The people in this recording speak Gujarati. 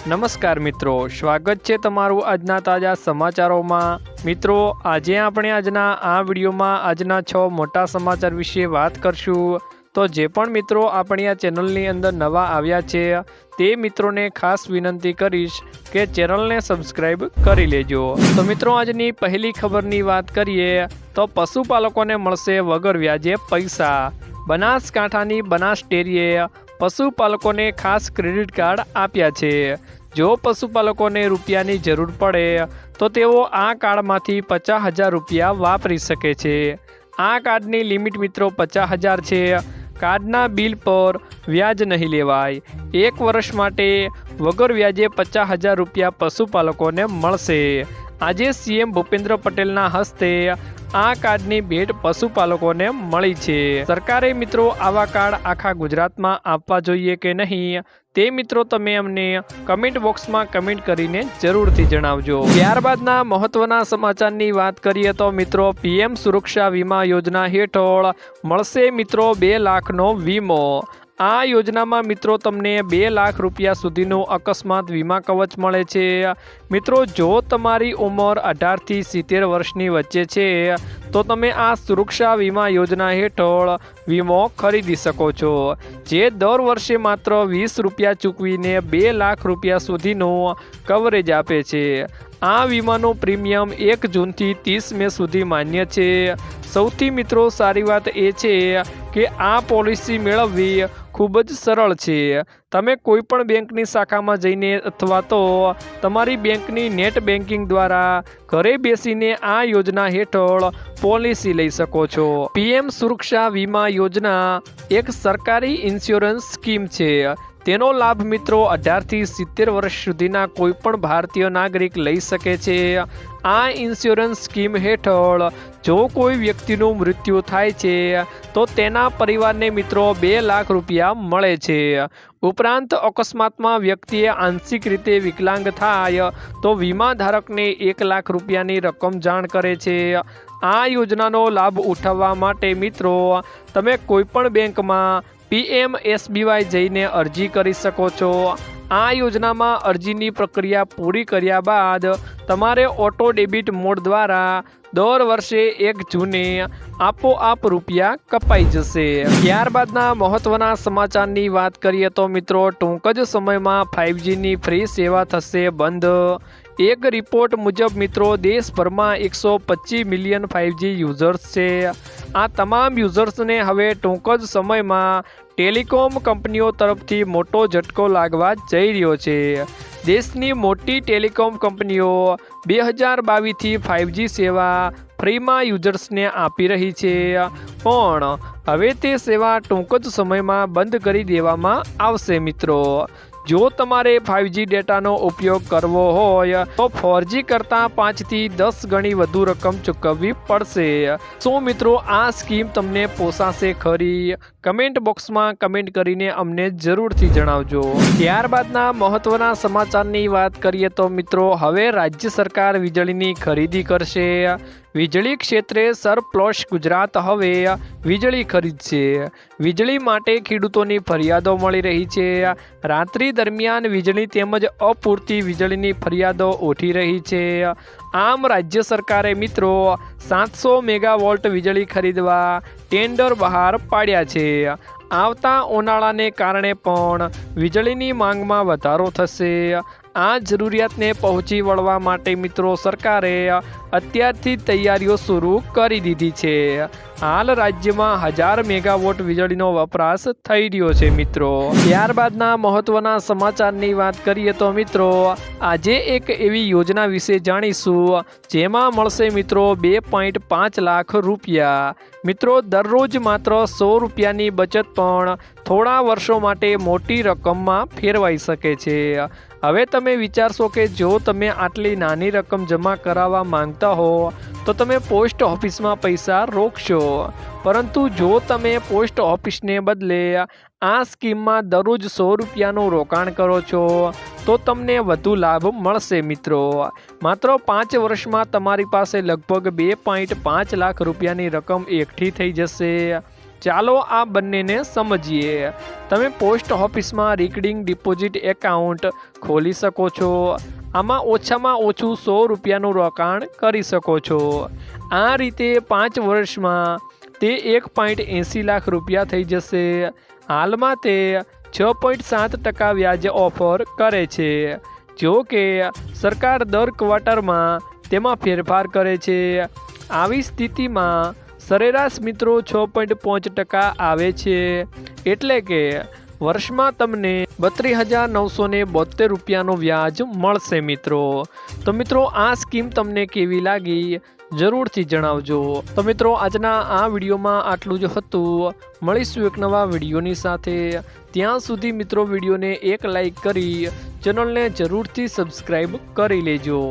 નમસ્કાર મિત્રો, સ્વાગત છે તમારું આજના તાજા સમાચારોમાં. મિત્રો, આજે આપણે આજના આ વિડીયોમાં આજના છ મોટા સમાચાર વિશે વાત કરશું. તો જે પણ મિત્રો આપણી આ ચેનલની અંદર નવા આવ્યા છે, તે મિત્રોને ખાસ વિનંતી કરીશ કે ચેનલને સબસ્ક્રાઈબ કરી લેજો. તો મિત્રો, આજની પહેલી ખબરની વાત કરીએ, તો પશુપાલકોને મળશે વગર વ્યાજે પૈસા. બનાસકાંઠાની બનાસ ડેરીએ પશુપાલકોને ખાસ ક્રેડિટ કાર્ડ આપ્યા છે. જો પશુપાલકોને રૂપિયાની જરૂર પડે, તો તેઓ આ કાર્ડમાંથી પચાસ હજાર રૂપિયા વાપરી શકે છે. આ કાર્ડની લિમિટ મિત્રો પચાસ હજાર છે. કાર્ડના બિલ પર વ્યાજ નહીં લેવાય. એક વર્ષ માટે વગર વ્યાજે પચાસ હજાર રૂપિયા પશુપાલકોને મળશે. આજે સીએમ ભૂપેન્દ્ર પટેલના હસ્તે આ કાર્ડની ભેટ પશુપાલકોને મળી છે. સરકારે મિત્રો આવા કાર્ડ આખા ગુજરાતમાં આપવા જોઈએ કે નહીં? તે મિત્રો તમે અમને કમેન્ટ બોક્સમાં કમેન્ટ કરીને જરૂરથી જણાવજો. ત્યારબાદના મહત્વના સમાચારની વાત કરીએ તો મિત્રો, પીએમ સુરક્ષા વીમા યોજના હેઠળ મળશે મિત્રો બે લાખનો વીમો. આ યોજનામાં મિત્રો તમને બે લાખ રૂપિયા સુધીનો અકસ્માત વીમા કવચ મળે છે. મિત્રો, જો તમારી ઉંમર અઢારથી સિત્તેર વર્ષની વચ્ચે છે, તો તમે આ સુરક્ષા વીમા યોજના હેઠળ વીમો ખરીદી શકો છો. જે દર વર્ષે માત્ર વીસ રૂપિયા ચૂકવીને બે લાખ રૂપિયા સુધીનો કવરેજ આપે છે. આ વીમાનું પ્રીમિયમ એક જૂનથી ત્રીસ મે સુધી માન્ય છે. સૌથી મિત્રો, સારી વાત એ છે કે આ પોલિસી મેળવવી ખૂબ જ સરળ છે. તમે કોઈ પણ બેંકની શાખામાં જઈને અથવા તો તમારી બેંકની નેટ બેન્કિંગ દ્વારા ઘરે બેસીને આ યોજના હેઠળ પોલિસી લઈ શકો છો. પીએમ સુરક્ષા વીમા યોજના એક સરકારી ઇન્સ્યોરન્સ સ્કીમ છે. તેનો લાભ મિત્રો અઢારથી સિત્તેર વર્ષ સુધીના કોઈપણ ભારતીય નાગરિક લઈ શકે છે. આ ઇન્સ્યોરન્સ સ્કીમ હેઠળ જો કોઈ વ્યક્તિનું મૃત્યુ થાય છે, તો તેના પરિવારને મિત્રો બે લાખ રૂપિયા મળે છે. ઉપરાંત અકસ્માતમાં વ્યક્તિએ આંશિક રીતે વિકલાંગ થાય, તો વીમા ધારકને એક લાખ રૂપિયાની રકમ જાણ કરે છે. આ યોજનાનો લાભ ઉઠાવવા માટે મિત્રો, તમે કોઈપણ બેંકમાં પીએમ એસબીવાય જઈને અરજી કરી શકો છો. આ યોજનામાં અરજીની પ્રક્રિયા પૂરી કર્યા બાદ તમારે ઓટો ડેબિટ મોડ દ્વારા દર વર્ષે એક જૂને આપોઆપ રૂપિયા કપાઈ જશે. ત્યારબાદના મહત્વના સમાચારની વાત કરીએ તો મિત્રો ટૂંક જ સમયમાં ફાઇવજીની ફ્રી સેવા થશે બંધ. એક રિપોર્ટ મુજબ મિત્રો, દેશભરમાં એકસો પચીસ મિલિયન ફાઇવજી યુઝર્સ છે. આ તમામ યુઝર્સને હવે ટૂંક જ સમયમાં ટેલિકોમ કંપનીઓ તરફથી મોટો ઝટકો લાગવા જઈ રહ્યો છે. દેશની મોટી ટેલિકોમ કંપનીઓ બે હજાર બાવીસથી ફાઇવજી સેવા ફ્રીમાં યુઝર્સને આપી રહી છે. પણ હવે તે સેવા ટૂંક જ સમયમાં બંધ કરી દેવામાં આવશે મિત્રો. જો તમારે ફાઇવજી ડેટાનો ઉપયોગ કરવો હોય, તો ફોરજી કરતાં પાંચથી દસ ગણી વધુ રકમ ચૂકવવી પડશે. શું મિત્રો, આ સ્કીમ તમને પોસાશે ખરી? કમેન્ટ બોક્સમાં કમેન્ટ કરીને અમને જરૂરથી જણાવજો. ત્યારબાદના મહત્વના સમાચારની વાત કરીએ તો મિત્રો, હવે રાજ્ય સરકાર વીજળીની ખરીદી કરશે. વીજળી ક્ષેત્રે સરપ્લસ ગુજરાત હવે વીજળી ખરીદશે. વીજળી માટે ખેડૂતોની ફરિયાદો મળી રહી છે. રાત્રિ દરમિયાન વીજળી તેમજ અપૂરતી વીજળીની ફરિયાદો ઉઠી રહી છે. આમ રાજ્ય સરકારે મિત્રો સાતસો મેગાવોલ્ટ વીજળી ખરીદવા ટેન્ડર બહાર પાડ્યા છે. આવતા ઉનાળાને કારણે પણ વીજળીની માંગમાં વધારો થશે. આ જરૂરિયાતને પહોંચી વળવા માટે મિત્રો સરકારે અત્યારથી તૈયારીઓ શરૂ કરી દીધી છે. હાલ રાજ્યમાં હજાર મેગાવોટ વીજળીનો વપરાશ થઈ રહ્યો છે, મિત્રો. ત્યારબાદના મહત્વના સમાચારની વાત કરીએ તો, મિત્રો, આજે એક એવી યોજના વિશે જાણીશું, જેમાં મળશે, મિત્રો, બે પોઈન્ટ પાંચ લાખ રૂપિયા. મિત્રો, દરરોજ માત્ર સો રૂપિયાની બચત પણ થોડા વર્ષો માટે મોટી રકમમાં ફેરવાઈ શકે છે. હવે તમે વિચારશો કે જો તમે આટલી નાની રકમ જમા કરાવવા માંગતા હો, તો તમે પોસ્ટ ઓફિસમાં પૈસા રોકશો. પરંતુ જો તમે પોસ્ટ ઓફિસને બદલે આ સ્કીમમાં દરરોજ સો રૂપિયાનું રોકાણ કરો છો, તો તમને વધુ લાભ મળશે, મિત્રો. માત્ર પાંચ વર્ષમાં તમારી પાસે લગભગ બે પોઈન્ટ પાંચ લાખ રૂપિયાની રકમ એકઠી થઈ જશે. ચાલો આ બંનેને સમજીએ. તમે પોસ્ટ ઓફિસમાં રિકરિંગ ડિપોઝિટ એકાઉન્ટ ખોલી શકો છો. આમાં ઓછામાં ઓછું સો રૂપિયાનું રોકાણ કરી શકો છો. આ રીતે પાંચ વર્ષમાં તે એક પોઈન્ટ એંસી લાખ રૂપિયા થઈ જશે. હાલમાં તે છ પોઈન્ટ સાત ટકા વ્યાજે ઓફર કરે છે. જો કે સરકાર દર ક્વાર્ટરમાં તેમાં ફેરફાર કરે છે. આવી સ્થિતિમાં સરેરાશ મિત્રો છ પોઈન્ટ પાંચ ટકા આવે છે. એટલે કે વર્ષમાં તમને બત્રીસ હજાર નવસો ને બોતેર રૂપિયાનો વ્યાજ મળશે મિત્રો. તો મિત્રો, આ સ્કીમ તમને કેવી લાગી? જરૂરથી જણાવજો. તો મિત્રો, આજના આ વિડીયોમાં આટલું જ હતું. મળીશું એક નવા વિડીયોની સાથે. ત્યાં સુધી મિત્રો, વિડીયોને એક લાઈક કરી ચેનલને જરૂરથી સબસ્ક્રાઈબ કરી લેજો.